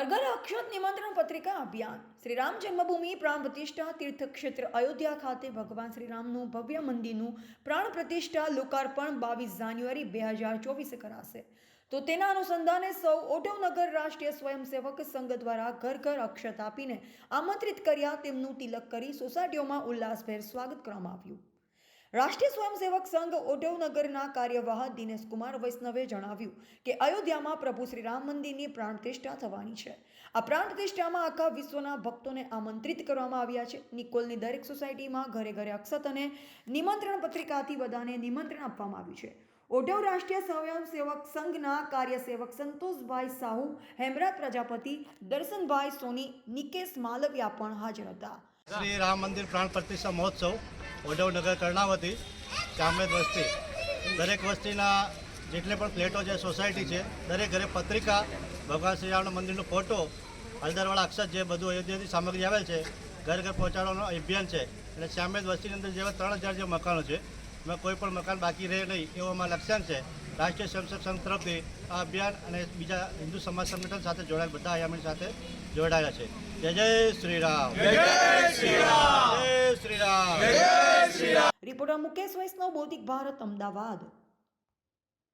ઘર અક્ષત નિમંત્રણ પત્રિકા અભિયાન. શ્રી રામ જન્મભૂમિ પ્રાણ પ્રતિષ્ઠા તીર્થક્ષેત્ર અયોધ્યા ખાતે ભગવાન શ્રી રામનું ભવ્ય મંદિરનું પ્રાણ પ્રતિષ્ઠા લોકાર્પણ બાવીસ જાન્યુઆરી બે હજાર ચોવીસે કરાશે. તો તેના અનુસંધાને સૌ ઓઢવનગર રાષ્ટ્રીય સ્વયંસેવક સંઘ દ્વારા ઘર ઘર અક્ષત આપીને આમંત્રિત કર્યા તેમનું તિલક કરી સોસાયટીઓમાં ઉલ્લાસભેર સ્વાગત કરવામાં આવ્યું. રાષ્ટ્રીય સ્વયંસેવક સંઘ ઓઢવનગરના કાર્યવાહ દિનેશ કુમાર વૈષ્ણવે જણાવ્યું કે અયોધ્યામાં પ્રભુ શ્રી રામ મંદિરની પ્રાણપ્રતિષ્ઠા થવાની છે. આ પ્રાણપ્રતિષ્ઠામાં આખા વિશ્વના ભક્તોને આમંત્રિત કરવામાં આવ્યા છે. નિકોલની દરેક સોસાયટીમાં ઘરે ઘરે અક્ષત અને નિમંત્રણ પત્રિકાથી બધાને નિમંત્રણ આપવામાં આવ્યું છે. ઓઢવ રાષ્ટ્રીય સ્વયંસેવક સંઘના કાર્યસેવક સંતોષભાઈ સાહુ, હેમરાજ પ્રજાપતિ, દર્શનભાઈ સોની, નિકેશ માલવિયા પણ હાજર હતા. શ્રી રામ મંદિર પ્રાણ પ્રતિષ્ઠા મહોત્સવ ઓઢવનગર કર્ણાવતી ચામરેજ વસ્તી. દરેક વસ્તીના જેટલે પણ ફ્લેટો છે, સોસાયટી છે, દરેક ઘરે પત્રિકા, ભગવાન શ્રી રામના મંદિરનો ફોટો, હળદરવાળા અક્ષર જે બધું અયોધ્યાથી સામગ્રી આવેલ છે, ઘર ઘર પહોંચાડવાનું અભિયાન છે. અને ચામરેજ વસ્તીની અંદર જેવા ત્રણ હજાર જે મકાનો છે એમાં કોઈ પણ મકાન બાકી રહે નહીં એવો અમારો લક્ષ્યાંક છે. રાષ્ટ્રીય સ્વયંસેવક સંઘ તરફથી આ અભિયાન અને બીજા હિન્દુ સમાજ સંગઠન સાથે જોડાયેલ બધા આયામની સાથે જોડાયેલા છે. જય જય શ્રી રામ જય શ્રી રામ જય શ્રી રામ રિપોર્ટર મુકેશ વૈષ્ણવ બૌદ્ધિક ભારત અમદાવાદ.